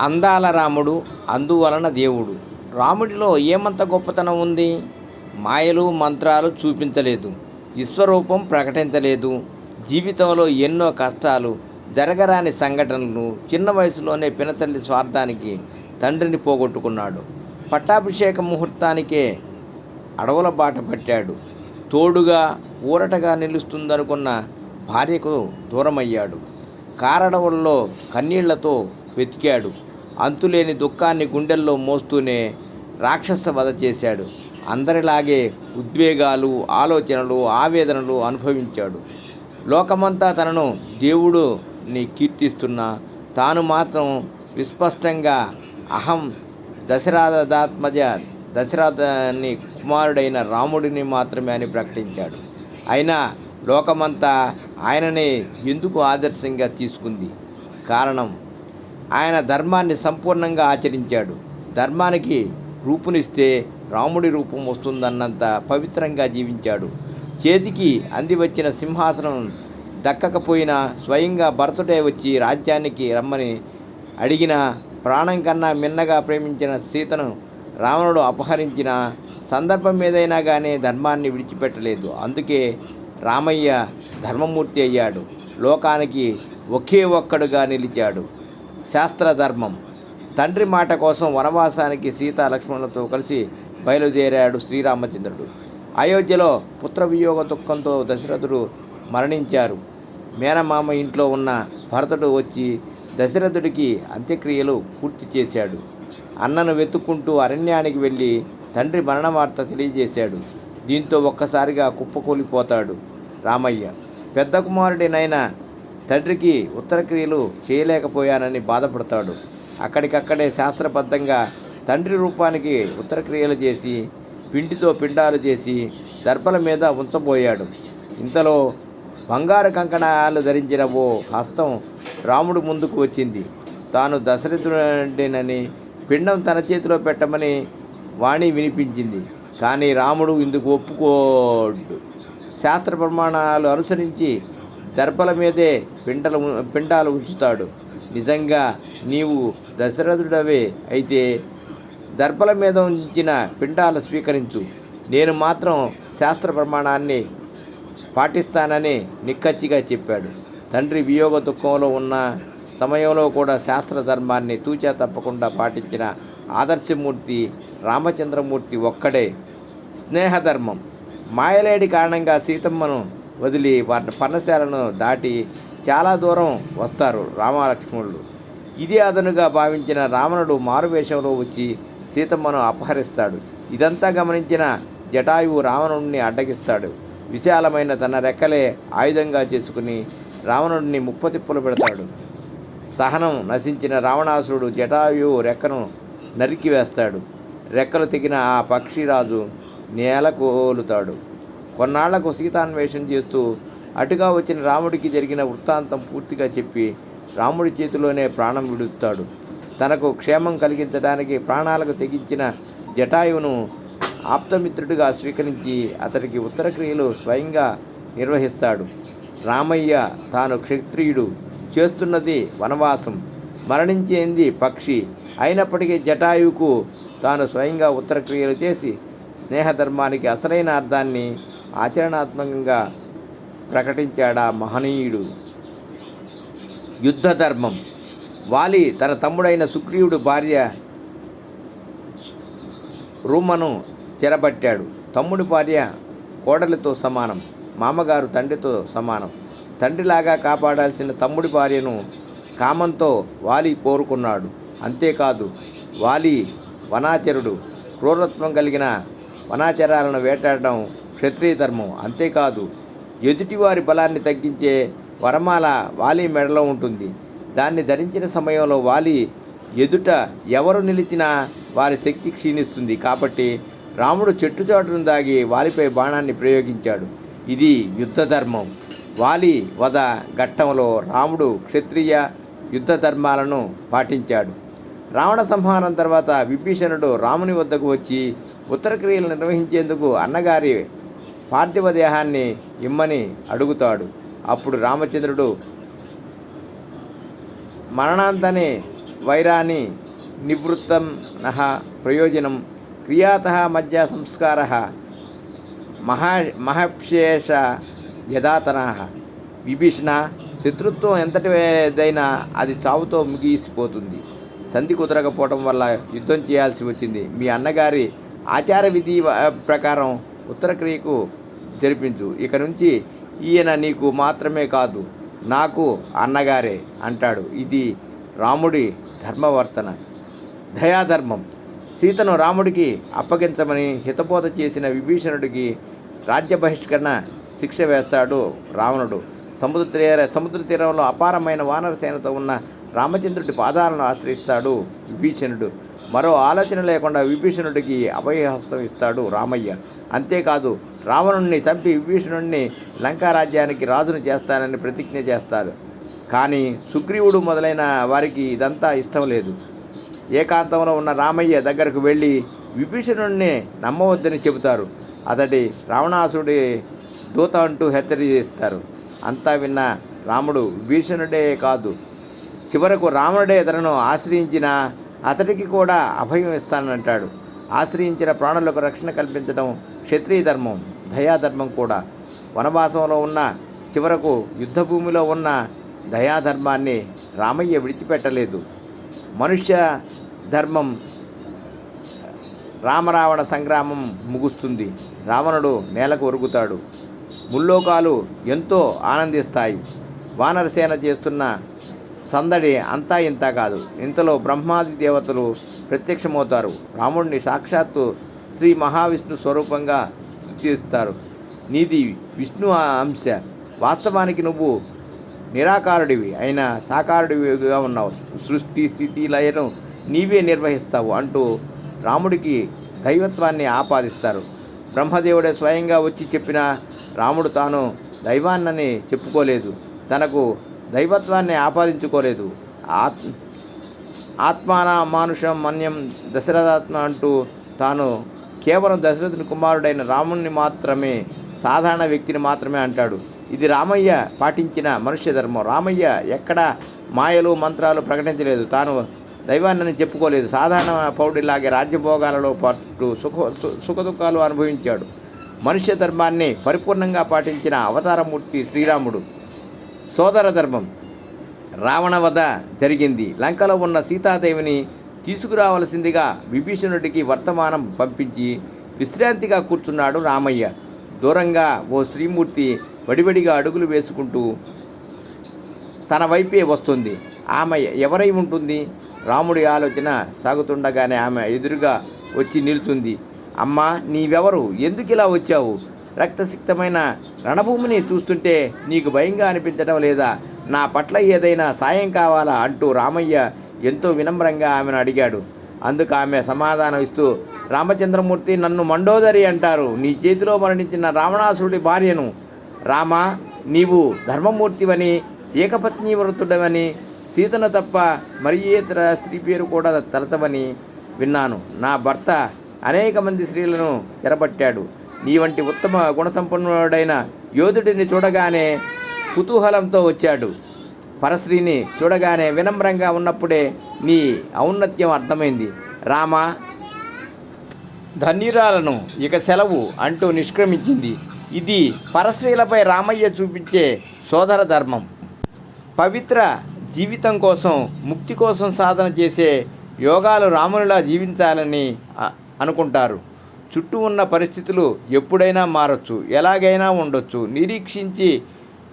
అందాల రాముడు అందువలన దేవుడు. రాముడిలో ఏమంత గొప్పతనం ఉంది? మాయలు మంత్రాలు చూపించలేదు. విశ్వరూపం ప్రకటించలేదు. జీవితంలో ఎన్నో కష్టాలు జరగరాని సంఘటనలు చిన్న వయసులోనే పినతల్లి స్వార్థానికి తండ్రిని పోగొట్టుకున్నాడు. పట్టాభిషేక ముహూర్తానికే అడవుల బాట పట్టాడు. తోడుగా ఊరటగా నిలుస్తుందనుకున్న భార్యకు దూరమయ్యాడు. కారడవుల్లో కన్నీళ్ళతో వెతికాడు. అంతులేని దుఃఖాన్ని గుండెల్లో మోస్తూనే రాక్షస వధ చేశాడు. అందరిలాగే ఉద్వేగాలు ఆలోచనలు ఆవేదనలు అనుభవించాడు. లోకమంతా తనను దేవుడుని కీర్తిస్తున్నా తాను మాత్రం విస్పష్టంగా అహం దశరథదాత్మజ దశరథని కుమారుడైన రాముడిని మాత్రమే అని ప్రకటించాడు. అయినా లోకమంతా ఆయననే ఎందుకు ఆదర్శంగా తీసుకుంది? కారణం ఆయన ధర్మాన్ని సంపూర్ణంగా ఆచరించాడు. ధర్మానికి రూపునిస్తే రాముడి రూపం వస్తుందన్నంత పవిత్రంగా జీవించాడు. చేతికి అంది వచ్చిన సింహాసనం దక్కకపోయినా స్వయంగా భరతుడే వచ్చి రాజ్యానికి రమ్మని అడిగిన ప్రాణం కన్నా మిన్నగా ప్రేమించిన సీతను రావణుడు అపహరించిన సందర్భం ఏదైనా కానీ ధర్మాన్ని విడిచిపెట్టలేదు. అందుకే రామయ్య ధర్మమూర్తి అయ్యాడు. లోకానికి ఒకే ఒక్కడుగా నిలిచాడు. శాస్త్రధర్మం. తండ్రి మాట కోసం వనవాసానికి సీతా లక్ష్మణులతో కలిసి బయలుదేరాడు శ్రీరామచంద్రుడు. అయోధ్యలో పుత్రవియోగ దుఃఖంతో దశరథుడు మరణించారు. మేనమామ ఇంట్లో ఉన్న భరతుడు వచ్చి దశరథుడికి అంత్యక్రియలు పూర్తి చేశాడు. అన్నను వెతుక్కుంటూ అరణ్యానికి వెళ్ళి తండ్రి మరణ వార్త తెలియజేశాడు. దీంతో ఒక్కసారిగా కుప్పకూలిపోతాడు రామయ్య. పెద్ద కుమారుడినైన తండ్రికి ఉత్తరక్రియలు చేయలేకపోయానని బాధపడతాడు. అక్కడికక్కడే శాస్త్రబద్ధంగా తండ్రి రూపానికి ఉత్తరక్రియలు చేసి పిండితో పిండాలు చేసి దర్భల మీద ఉంచబోయాడు. ఇంతలో బంగారు కంకణాలు ధరించిన ఓ హస్తం రాముడు ముందుకు వచ్చింది. తాను దశరథుడేనని పిండం తన చేతిలో పెట్టమని వాణి వినిపించింది. కానీ రాముడు ఇందుకు ఒప్పుకోడు. శాస్త్ర ప్రమాణాలు అనుసరించి దర్పల మీదే పిండలు పిండాలు ఉంచుతాడు. నిజంగా నీవు దశరథుడవే అయితే దర్పల మీద ఉంచిన పిండాలు స్వీకరించు. నేను మాత్రం శాస్త్ర ప్రమాణాన్ని పాటిస్తానని నిక్కచ్చిగా చెప్పాడు. తండ్రి వియోగ దుఃఖంలో ఉన్న సమయంలో కూడా శాస్త్ర ధర్మాన్ని తూచా తప్పకుండా పాటించిన ఆదర్శమూర్తి రామచంద్రమూర్తి ఒక్కడే. స్నేహధర్మం. మాయలేడి కారణంగా సీతమ్మను వదిలి వారి పర్ణశాలను దాటి చాలా దూరం వస్తారు రామలక్ష్మణులు. ఇదే అదనుగా భావించిన రావణుడు మారువేషంలో వచ్చి సీతమ్మను అపహరిస్తాడు. ఇదంతా గమనించిన జటాయువు రావణుడిని అడ్డగిస్తాడు. విశాలమైన తన రెక్కలే ఆయుధంగా చేసుకుని రావణుడిని ముప్పతిప్పులు పెడతాడు. సహనం నశించిన రావణాసురుడు జటాయువు రెక్కను నరికివేస్తాడు. రెక్కలు తెగిన ఆ పక్షిరాజు నేలకోలుతాడు కొన్నాళ్ళకు సీతాన్వేషణ చేస్తూ అటుగా వచ్చిన రాముడికి జరిగిన వృత్తాంతం పూర్తిగా చెప్పి రాముడి చేతిలోనే ప్రాణం విడుస్తాడు. తనకు క్షేమం కలిగించడానికి ప్రాణాలకు తెగించిన జటాయువును ఆప్తమిత్రుడిగా స్వీకరించి అతడికి ఉత్తరక్రియలు స్వయంగా నిర్వహిస్తాడు. రామయ్య తాను క్షత్రియుడు. చేస్తున్నది వనవాసం. మరణించేంది పక్షి. అయినప్పటికీ జటాయువుకు తాను స్వయంగా ఉత్తరక్రియలు చేసి స్నేహధర్మానికి అసలైన అర్థాన్ని ఆచరణాత్మకంగా ప్రకటించాడా మహనీయుడు. యుద్ధ ధర్మం వాలి తన తమ్ముడైన సుగ్రీవుడు భార్య రూమను చెరబట్టాడు. తమ్ముడి భార్య కోడలితో సమానం మామగారు తండ్రితో సమానం. తండ్రిలాగా కాపాడాల్సిన తమ్ముడి భార్యను కామంతో వాలి కోరుకున్నాడు. అంతేకాదు వాలి వనాచరుడు. క్రూరత్వం కలిగిన వనాచరాలను వేటాడడం క్షత్రియ ధర్మం అంతేకాదు ఎదుటివారి బలాన్ని తగ్గించే వరమాల వాలి మెడలో ఉంటుంది. దాన్ని ధరించిన సమయంలో వాలి ఎదుట ఎవరు నిలిచినా వారి శక్తి క్షీణిస్తుంది. కాబట్టి రాముడు చెట్టు చాటును దాగి వాలిపై బాణాన్ని ప్రయోగించాడు. ఇది యుద్ధ ధర్మం వాలి వద ఘట్టంలో రాముడు క్షత్రియ యుద్ధ ధర్మాలను పాటించాడు. రావణ సంహారం తర్వాత విభీషణుడు రాముని వద్దకు వచ్చి ఉత్తరక్రియలు నిర్వహించేందుకు అన్నగారి పార్థివ దేహాన్ని ఇమ్మని అడుగుతాడు. అప్పుడు రామచంద్రుడు మరణాంతని వైరాని నివృత్తం నహ ప్రయోజనం క్రియాత మధ్య సంస్కార మహా మహశేష యథాతన విభీషణ శత్రుత్వం ఎంతటిదైనా అది చావుతో ముగిసిపోతుంది. సంధి కుదరకపోవడం వల్ల యుద్ధం చేయాల్సి వచ్చింది. మీ అన్నగారి ఆచార విధి ప్రకారం ఉత్తరక్రియకు జరిపించు. ఇక నుంచి ఈయన నీకు మాత్రమే కాదు నాకు అన్నగారే అంటాడు. ఇది రాముడి ధర్మవర్తన. దయాధర్మం. సీతను రాముడికి అప్పగించమని హితబోధ చేసిన విభీషణుడికి రాజ్య బహిష్కరణ శిక్ష వేస్తాడు రావణుడు. సముద్ర తీర సముద్ర తీరంలో అపారమైన వానర సేనతో ఉన్న రామచంద్రుడి పాదాలను ఆశ్రయిస్తాడు విభీషణుడు. మరో ఆలోచన లేకుండా విభీషణుడికి అభయహస్తం ఇస్తాడు రామయ్య. అంతేకాదు రావణుణ్ణి చంపి విభీషణుడిని లంకారాజ్యానికి రాజును చేస్తానని ప్రతిజ్ఞ చేస్తారు. కానీ సుగ్రీవుడు మొదలైన వారికి ఇదంతా ఇష్టం లేదు. ఏకాంతంలో ఉన్న రామయ్య దగ్గరకు వెళ్ళి విభీషణుణ్ణి నమ్మవద్దని చెబుతారు. అతడి రావణాసుడి దూత అంటూ హెచ్చరిస్తారు. అంతా విన్న రాముడు విభీషణుడే కాదు. చివరకు రావణుడే తనను ఆశ్రయించిన అతడికి కూడా అభయం ఇస్తానంటాడు. ఆశ్రయించిన ప్రాణులకు రక్షణ కల్పించడం క్షత్రియ ధర్మం. దయాధర్మం కూడా. వనవాసంలో ఉన్న చివరకు యుద్ధభూమిలో ఉన్న దయాధర్మాన్ని రామయ్య విడిచిపెట్టలేదు. మనుష్య ధర్మం రామరావణ సంగ్రామం ముగుస్తుంది. రావణుడు నేలకు ఒరుగుతాడు. ముల్లోకాలు ఎంతో ఆనందిస్తాయి. వానరసేన చేస్తున్న సందడి అంతా ఇంత కాదు. ఇంతలో బ్రహ్మాది దేవతలు ప్రత్యక్షమవుతారు. రాముడిని సాక్షాత్తు శ్రీ మహావిష్ణు స్వరూపంగా చేస్తారు. నీది విష్ణు అంశ. వాస్తవానికి నువ్వు నిరాకారుడివి అయిన సాకారుడివిగా ఉన్నావు. సృష్టి స్థితి లయను నీవే నిర్వహిస్తావు అంటూ రాముడికి దైవత్వాన్ని ఆపాదిస్తారు. బ్రహ్మదేవుడే స్వయంగా వచ్చి చెప్పిన రాముడు తాను దైవాన్నని చెప్పుకోలేదు. తనకు దైవత్వాన్ని ఆపాదించుకోలేదు. ఆత్ ఆత్మాన మానుషం మన్యం దశరథాత్మ అంటూ తాను కేవలం దశరథుని కుమారుడైన రాముణ్ణి మాత్రమే సాధారణ వ్యక్తిని మాత్రమే అంటాడు. ఇది రామయ్య పాటించిన మనుష్య ధర్మం. రామయ్య ఎక్కడా మాయలు మంత్రాలు ప్రకటించలేదు. తాను దైవాన్ని చెప్పుకోలేదు. సాధారణ పౌరుడిలాగే రాజ్యభోగాలలో పాటు సుఖ సు- సుఖదుఖాలు అనుభవించాడు. మనుష్య ధర్మాన్ని పరిపూర్ణంగా పాటించిన అవతారమూర్తి శ్రీరాముడు. సోదర ధర్మం. రావణ వధ జరిగింది. లంకలో ఉన్న సీతాదేవిని తీసుకురావలసిందిగా విభీషణుడికి వర్తమానం పంపించి విశ్రాంతిగా కూర్చున్నాడు రామయ్య. దూరంగా ఓ శ్రీమూర్తి వడివడిగా అడుగులు వేసుకుంటూ తన వైపే వస్తుంది. ఆమె ఎవరై ఉంటుంది? రాముడి ఆలోచన సాగుతుండగానే ఆమె ఎదురుగా వచ్చి నిలుతుంది అమ్మా నీవెవరు? ఎందుకు ఇలా వచ్చావు? రక్తసిక్తమైన రణభూమిని చూస్తుంటే నీకు భయంగా అనిపించడం లేదా? నా పట్ల ఏదైనా సాయం కావాలా అంటూ రామయ్య ఎంతో వినమ్రంగా ఆమెను అడిగాడు. అందుకు ఆమె సమాధానం ఇస్తూ రామచంద్రమూర్తి నన్ను మండోదరి అంటారు. నీ చేతిలో మరణించిన రావణాసురుడి భార్యను. రామ నీవు ధర్మమూర్తివని ఏకపత్ని వృత్తుడవని సీతను తప్ప మరి ఇతర స్త్రీ పేరు కూడా తరచవని విన్నాను. నా భర్త అనేక మంది స్త్రీలను చెరబట్టాడు. నీ వంటి ఉత్తమ గుణసంపన్నుడైన యోధుడిని చూడగానే కుతూహలంతో వచ్చాడు. పరశ్రీని చూడగానే వినమ్రంగా ఉన్నప్పుడే నీ ఔన్నత్యం అర్థమైంది. రామ ధన్యురాలను ఇక సెలవు అంటూ నిష్క్రమించింది. ఇది పరశ్రీలపై రామయ్య చూపించే సోదర ధర్మం. పవిత్ర జీవితం కోసం ముక్తి కోసం సాధన చేసే యోగాలు రామునిలా జీవించాలని అనుకుంటారు. చుట్టూ ఉన్న పరిస్థితులు ఎప్పుడైనా మారచ్చు ఎలాగైనా ఉండొచ్చు. నిరీక్షించి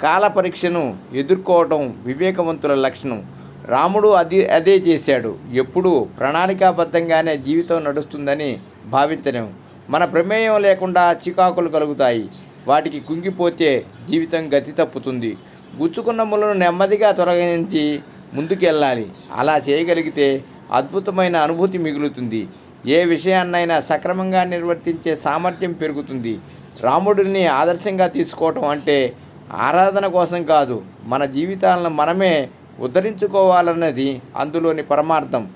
కాలపరీక్షను ఎదుర్కోవటం వివేకవంతుల లక్షణం. రాముడు అది అదే చేశాడు. ఎప్పుడూ ప్రణాళికాబద్ధంగానే జీవితం నడుస్తుందని భావించలేము మన ప్రమేయం లేకుండా చికాకులు కలుగుతాయి. వాటికి కుంగిపోతే జీవితం గతి తప్పుతుంది. గుచ్చుకున్న ముళ్ళను నెమ్మదిగా తొలగించి ముందుకెళ్ళాలి. అలా చేయగలిగితే అద్భుతమైన అనుభూతి మిగులుతుంది. ఏ విషయాన్నైనా సక్రమంగా నిర్వర్తించే సామర్థ్యం పెరుగుతుంది. రాముడిని ఆదర్శంగా తీసుకోవటం అంటే ఆరాధన కోసం కాదు మన జీవితాలను మనమే ఉద్ధరించుకోవాలన్నది అందులోని పరమార్థం.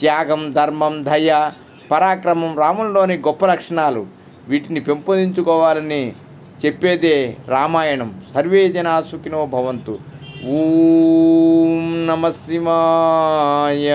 త్యాగం ధర్మం దయ పరాక్రమం రాముల్లోని గొప్ప లక్షణాలు. వీటిని పెంపొందించుకోవాలని చెప్పేదే రామాయణం. సర్వే జనా సుఖినో భవంతు. ఊ నమ శివాయ.